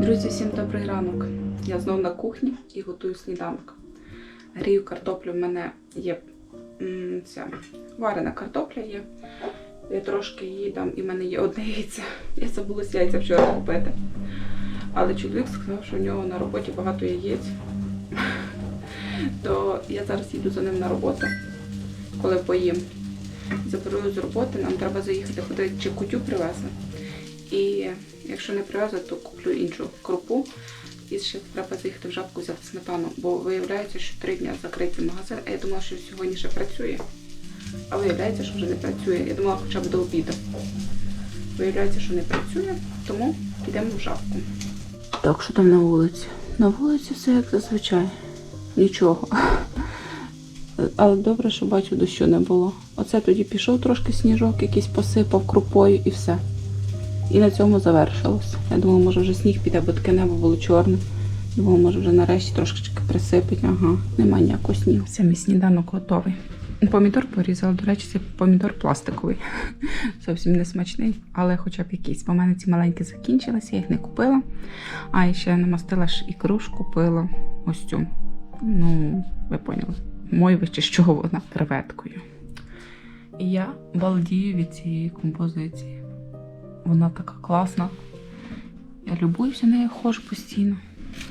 Друзі, всім добрий ранок. Я знову на кухні і готую сніданок. Грію картоплю. В мене є ця варена картопля є. Я трошки її дам, і в мене є одне яйце. Я забулася яйця вчора купити. Але чоловік сказав, що в нього на роботі багато яєць. То я зараз їду за ним на роботу, коли поїм. Заберу з роботи, нам треба заїхати ходити, чи кутю привезли. І якщо не привезуть, то куплю іншу крупу. І ще треба заїхати в жабку взяти сметану, бо виявляється, що три дні закриті магазин, а я думала, що сьогодні ще працює. А виявляється, що вже не працює. Я думала, хоча б до обіду. Виявляється, що не працює, тому йдемо в жабку. Так, що там на вулиці? На вулиці все як зазвичай. Нічого. Але добре, що бачу, дощу не було. Оце тоді пішов трошки сніжок, якийсь посипав крупою і все. І на цьому завершилось. Я думала, може вже сніг піде, бо таке небо було чорне. Думала, може вже нарешті трошки присипить. Ага, нема ніякого снігу. Все, мій сніданок готовий. Помідор порізала, до речі, це помідор пластиковий. Зовсім не смачний, але хоча б якийсь. Бо в мене ці маленькі закінчилися, я їх не купила. А і ще намастила ж ікру ж купила. Ось цю. Ну, ви поняли. Мойви чи чого вона креветкою. І я балдію від цієї композиції. Вона така класна. Я любуюся нею ходжу постійно.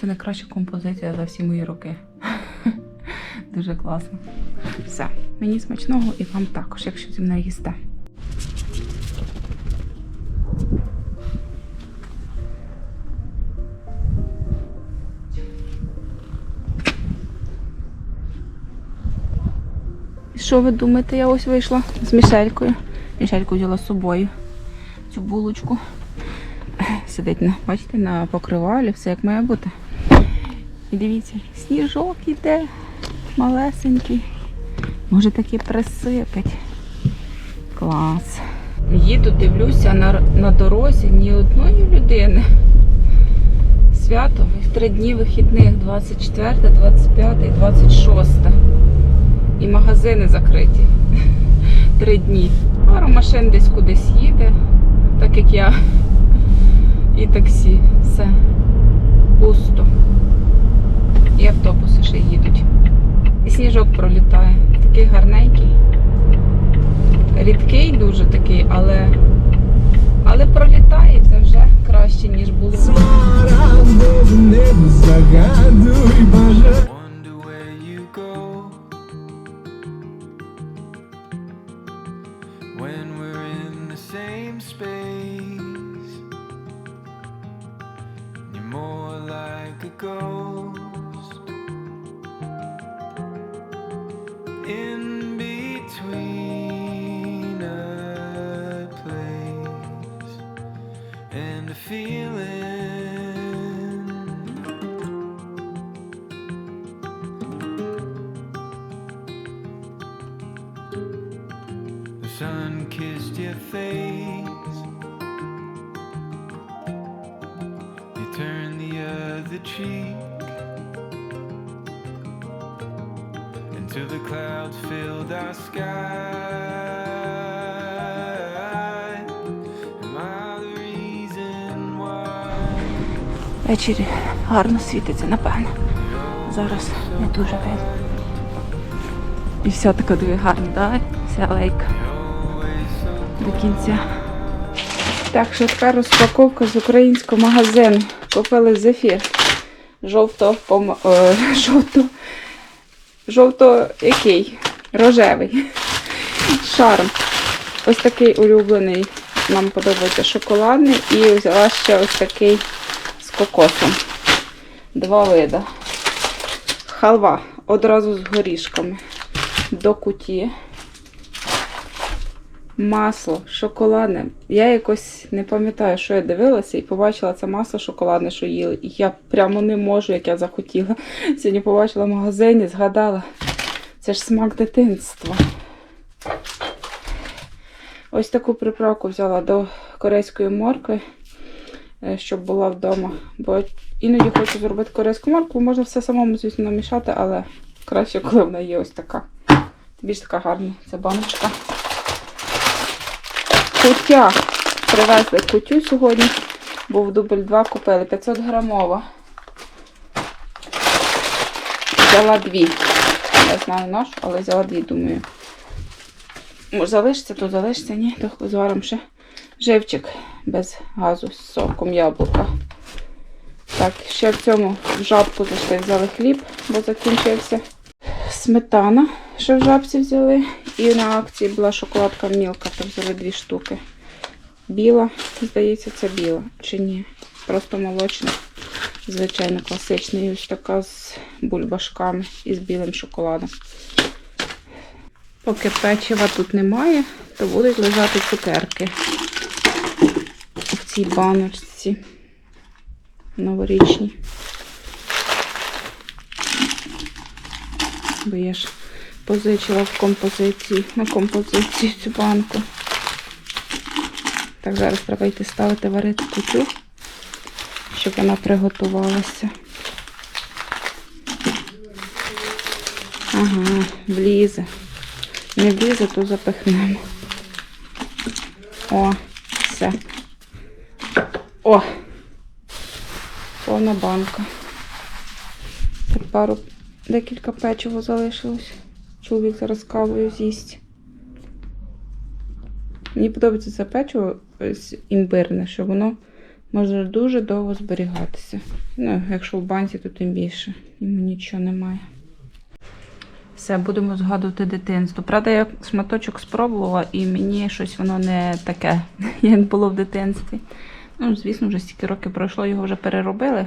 Це найкраща композиція за всі мої роки. Дуже класно. Все. Мені смачного і вам також, якщо зі мною їсте. Що ви думаєте? Я ось вийшла з Мішелькою. Мішельку взяла з собою цю булочку. Сидить на, бачите, на покривалі, все як має бути. І дивіться, сніжок іде, малесенький. Може таки присипить. Клас. Їду, дивлюся на, на дорозі ні одної людини. Свято, три дні вихідних, 24, 25, 26. І магазини закриті. Три дні. Пару машин десь кудись їде, так як я. І таксі. Все. Пусто. І автобуси ще їдуть. І сніжок пролітає. Такий гарненький. Рідкий дуже такий, але, але пролітає це вже краще, ніж було. Смарагдове небо загадуй бажання. Same space. You're more like a ghost Sun kissed your face. You turned the other cheek. Until the clouds filled our sky. Am I the reason why? Ввечері гарно світиться, напевно. Зараз не дуже видно. І вся така диви гарна, да? Вся алейка до кінця. Так, швидка розпаковка з українського магазину. Купили зефір. Жовто, пом... е, жовто, жовто який? Рожевий. Шарм. Ось такий улюблений. Нам подобається шоколадний. І взяла ще ось такий з кокосом. Два вида. Халва одразу з горішками. До куті. Масло шоколадне. Я якось не пам'ятаю, що я дивилася, і побачила це масло шоколадне, що їли. І я прямо не можу, як я захотіла. Сьогодні побачила в магазині, згадала. Це ж смак дитинства. Ось таку приправку взяла до корейської моркви, е, щоб була вдома. Бо іноді хочу зробити корейську моркву, можна все самому, звісно, намішати, але краще, коли вона є ось така. Більш така гарна ця баночка. Кутя. Привезли кутю сьогодні. Був дубль 2, купили 500 грамова. Взяла дві. Не знаю наш, але взяла дві, думаю. Може залишиться, то залишиться, ні, то зваримо ще живчик без газу з соком яблука. Так, ще в цьому в жабку зайшли, взяли хліб, бо закінчився. Сметана, що в жабці взяли. І на акції була шоколадка мілка, то взяли дві штуки. Біла, здається, це біла. Чи ні? Просто молочна. Звичайно, класична. І ось така з бульбашками і з білим шоколадом. Поки печива тут немає, то будуть лежати цукерки в цій баночці новорічні. Бо я ж позичила в композиції, на композицію цю банку. Так, зараз треба йти ставити варити кутю, щоб вона приготувалася. Ага, влізе. Не влізе, то запихнемо. О, все. О! Повна банка. Пару, декілька печиво залишилось. Чоловік зараз кавою з'їсть. Мені подобається це печиво імбирне, що воно може дуже довго зберігатися. Ну, якщо в банці, то тим більше. Йому нічого немає. Все, будемо згадувати дитинство. Правда, я шматочок спробувала, і мені щось воно не таке, як було в дитинстві. Ну, звісно, вже стільки років пройшло, його вже переробили.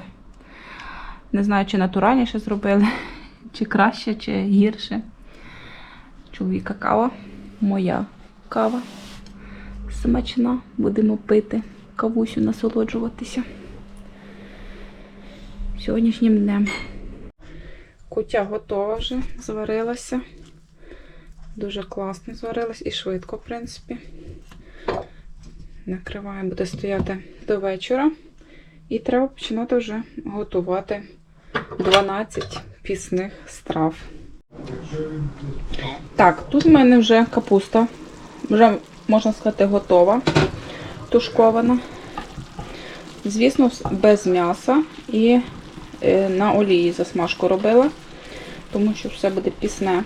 Не знаю, чи натуральніше зробили, чи краще, чи гірше. Чоловіка кава, моя кава. Смачна, будемо пити, кавусю насолоджуватися. Сьогоднішнім днем. Кутя готова вже, зварилася. Дуже класно зварилась і швидко, в принципі. Накриваємо, буде стояти до вечора. І треба починати вже готувати 12 пісних страв. Так, тут в мене вже капуста. Вже, можна сказати, готова, тушкована. Звісно, без м'яса і е, на олії засмажку робила, тому що все буде пісне.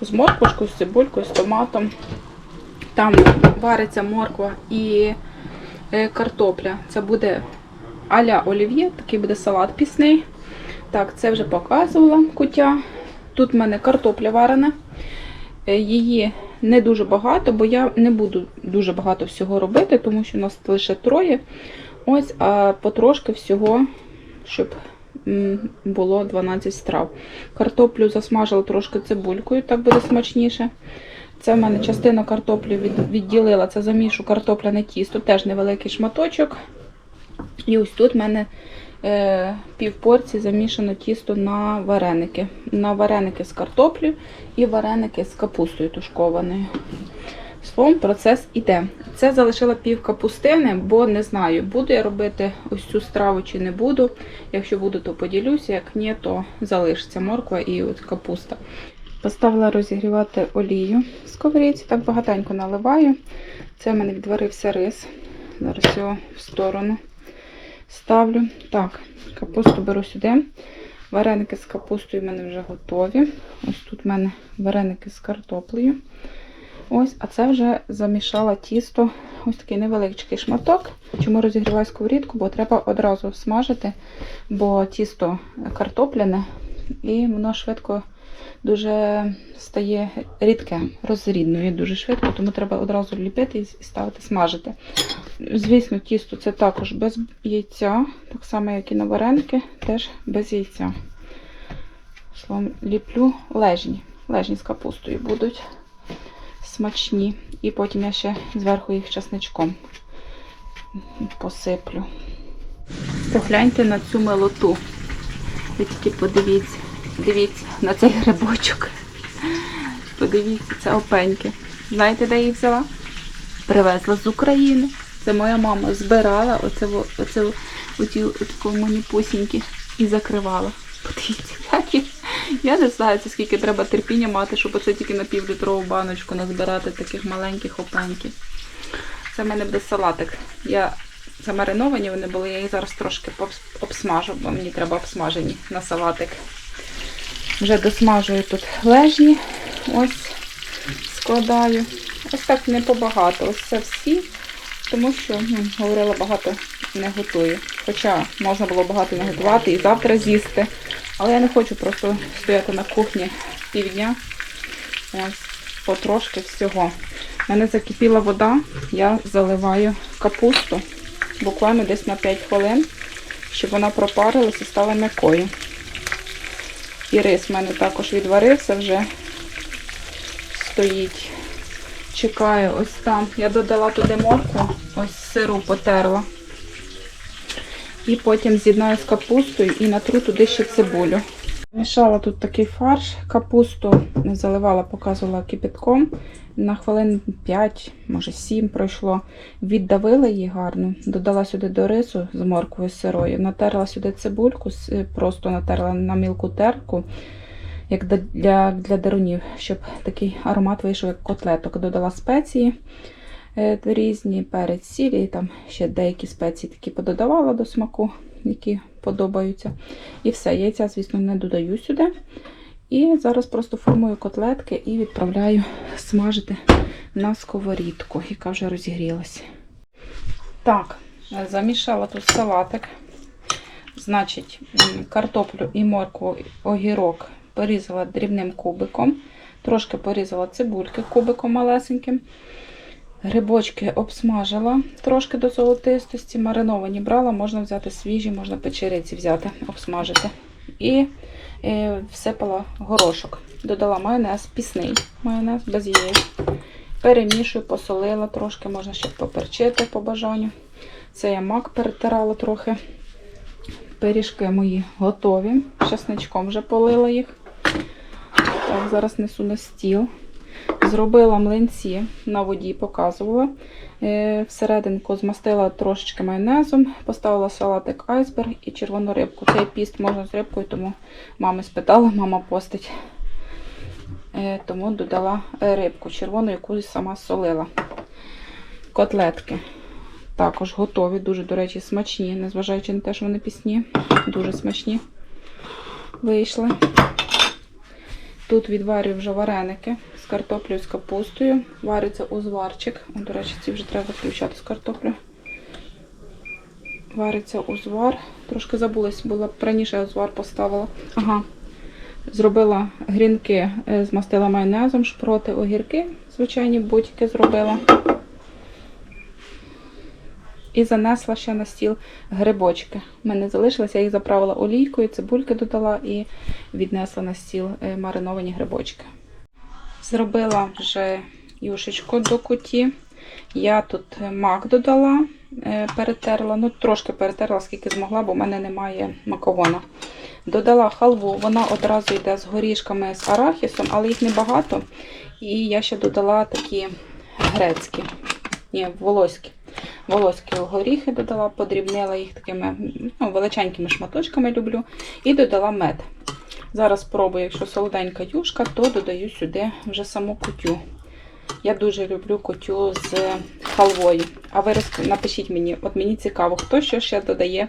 З морквушкою, з цибулькою, з томатом. Там вариться морква і е, картопля. Це буде а-ля олів'є, такий буде салат пісний. Так, це вже показувала кутя. Тут в мене картопля варена. Е, Її не дуже багато, бо я не буду дуже багато всього робити, тому що у нас лише троє. Ось, а потрошки всього, щоб було 12 страв. Картоплю засмажила трошки цибулькою, так буде смачніше. Це в мене частина картоплі від, відділила, це замішу картопляне тісто, теж невеликий шматочок. І ось тут в мене е, пів порції замішано тісто на вареники. На вареники з картоплею і вареники з капустою тушкованою. Словом, процес іде. Це залишила пів капустини, бо не знаю, буду я робити ось цю страву чи не буду. Якщо буду, то поділюся, як ні, то залишиться морква і от капуста. Поставила розігрівати олію в сковорідці, так багатенько наливаю. Це в мене відварився рис. Зараз його в сторону ставлю. Так, капусту беру сюди. Вареники з капустою в мене вже готові. Ось тут в мене вареники з картоплею. Ось, а це вже замішала тісто. Ось такий невеличкий шматок. Чому розігріваю сковорідку? Бо треба одразу смажити, бо тісто картопляне, і воно швидко дуже стає рідке, розріднує дуже швидко, тому треба одразу ліпити і ставити смажити. Звісно, тісто це також без яйця, так само, як і на вареники, теж без яйця. Словом, ліплю лежні. Лежні з капустою будуть смачні. І потім я ще зверху їх часничком посиплю. Погляньте на цю милоту. Ви тільки подивіться. Дивіться на цей грибочок. Подивіться, це опеньки. Знаєте, де їх взяла? Привезла з України. Це моя мама збирала оце, оце оті такі маніпусінькі і закривала. Подивіться, як їх. Я не знаю, це скільки треба терпіння мати, щоб оце тільки на півлітрову баночку назбирати таких маленьких опеньків. Це в мене буде салатик. Я замариновані вони були, я їх зараз трошки обсмажу, бо мені треба обсмажені на салатик. Вже досмажую тут лежні. Ось складаю. Ось так не побагато. Ось це всі, тому що ну, говорила, багато не готую. Хоча можна було багато не готувати і завтра з'їсти. Але я не хочу просто стояти на кухні півдня. Ось потрошки всього. У мене закипіла вода, я заливаю капусту буквально десь на 5 хвилин, щоб вона пропарилась і стала м'якою. І рис в мене також відварився вже стоїть. Чекаю, ось там. Я додала туди морку, ось сиру потерла. І потім з'єднаю з капустою і натру туди ще цибулю. Мішала тут такий фарш, капусту заливала, показувала кипятком. На хвилин 5, може 7 пройшло. Віддавила її гарно, додала сюди до рису з морквою сирою, натерла сюди цибульку, просто натерла на мілку терку, як для, для, дерунів, щоб такий аромат вийшов, як котлеток. Додала спеції е, різні, перець, сіль і там ще деякі спеції такі пододавала до смаку, які подобаються. І все, яйця, звісно, не додаю сюди. І зараз просто формую котлетки і відправляю смажити на сковорідку, яка вже розігрілася. Так, замішала тут салатик. Значить, картоплю і моркву, огірок порізала дрібним кубиком. Трошки порізала цибульки кубиком малесеньким. Грибочки обсмажила трошки до золотистості, мариновані брала, можна взяти свіжі, можна печериці взяти, обсмажити. І е, всипала горошок. Додала майонез, пісний майонез без яєць. Перемішую, посолила трошки, можна ще поперчити по бажанню. Це я мак перетирала трохи. Пиріжки мої готові. Часничком вже полила їх. Так, зараз несу на стіл. Зробила млинці на воді, показувала. Е, Всерединку змастила трошечки майонезом, поставила салатик айсберг і червону рибку. Цей піст можна з рибкою, тому мами спитала, мама постить. Е, Тому додала рибку червону, яку сама солила. Котлетки також готові, дуже, до речі, смачні, незважаючи на те, що вони пісні. Дуже смачні вийшли. Тут відварюю вже вареники з картоплею, з капустою. Вариться узварчик. До речі, ці вже треба включати з картоплю. Вариться узвар. Трошки забулась, була раніше я узвар поставила. Ага. Зробила грінки, е, змастила майонезом, шпроти, огірки, звичайні будь-які зробила. І занесла ще на стіл грибочки. У мене залишилося, я їх заправила олійкою, цибульки додала і віднесла на стіл е, мариновані грибочки. Зробила вже юшечку до куті. Я тут е, мак додала, е, перетерла, ну трошки перетерла, скільки змогла, бо в мене немає маковона. Додала халву, вона одразу йде з горішками, з арахісом, але їх небагато. І я ще додала такі грецькі, ні, волоські. Волоські горіхи додала, подрібнила їх такими ну, величенькими шматочками люблю. І додала мед. Зараз спробую, якщо солоденька юшка, то додаю сюди вже саму кутю. Я дуже люблю кутю з халвою. А ви роз- напишіть мені, от мені цікаво, хто що ще додає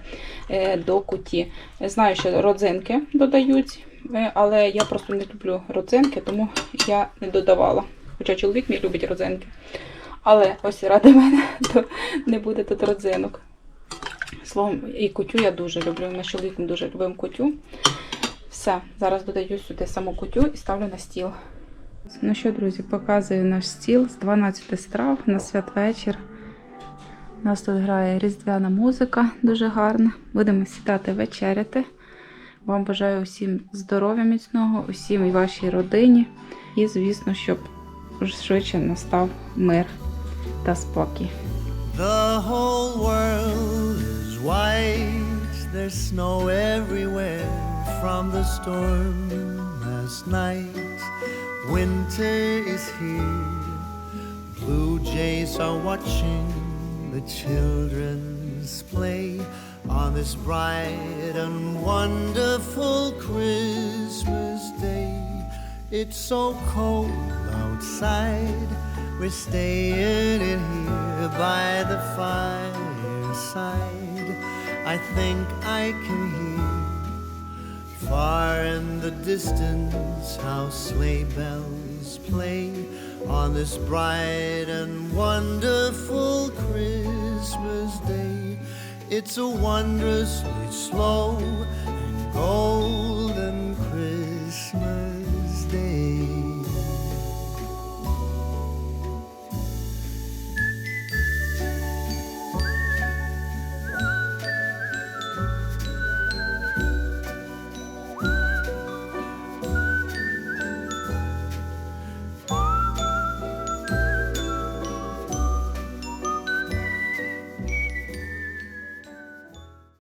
е, до куті. Знаю, що родзинки додають, е, але я просто не люблю родзинки, тому я не додавала. Хоча чоловік мій любить родзинки. Але ось ради мене то не буде тут родзинок. Словом, і кутю я дуже люблю. Ми з чоловіком дуже любимо кутю. Все, зараз додаю сюди саму кутю і ставлю на стіл. Ну що, друзі, показую наш стіл з 12 страв на святвечір. У нас тут грає різдвяна музика, дуже гарна. Будемо сідати вечеряти. Вам бажаю усім здоров'я міцного, усім і вашій родині. І, звісно, щоб швидше настав мир та спокій. The whole world is white. There's snow everywhere from the storm last night. Winter is here. Blue jays are watching the children's play on this bright and wonderful Christmas day. It's so cold outside. We're staying in here by the side. I think I can hear far in the distance how sleigh bells play on this bright and wonderful Christmas day. It's a wondrously slow and golden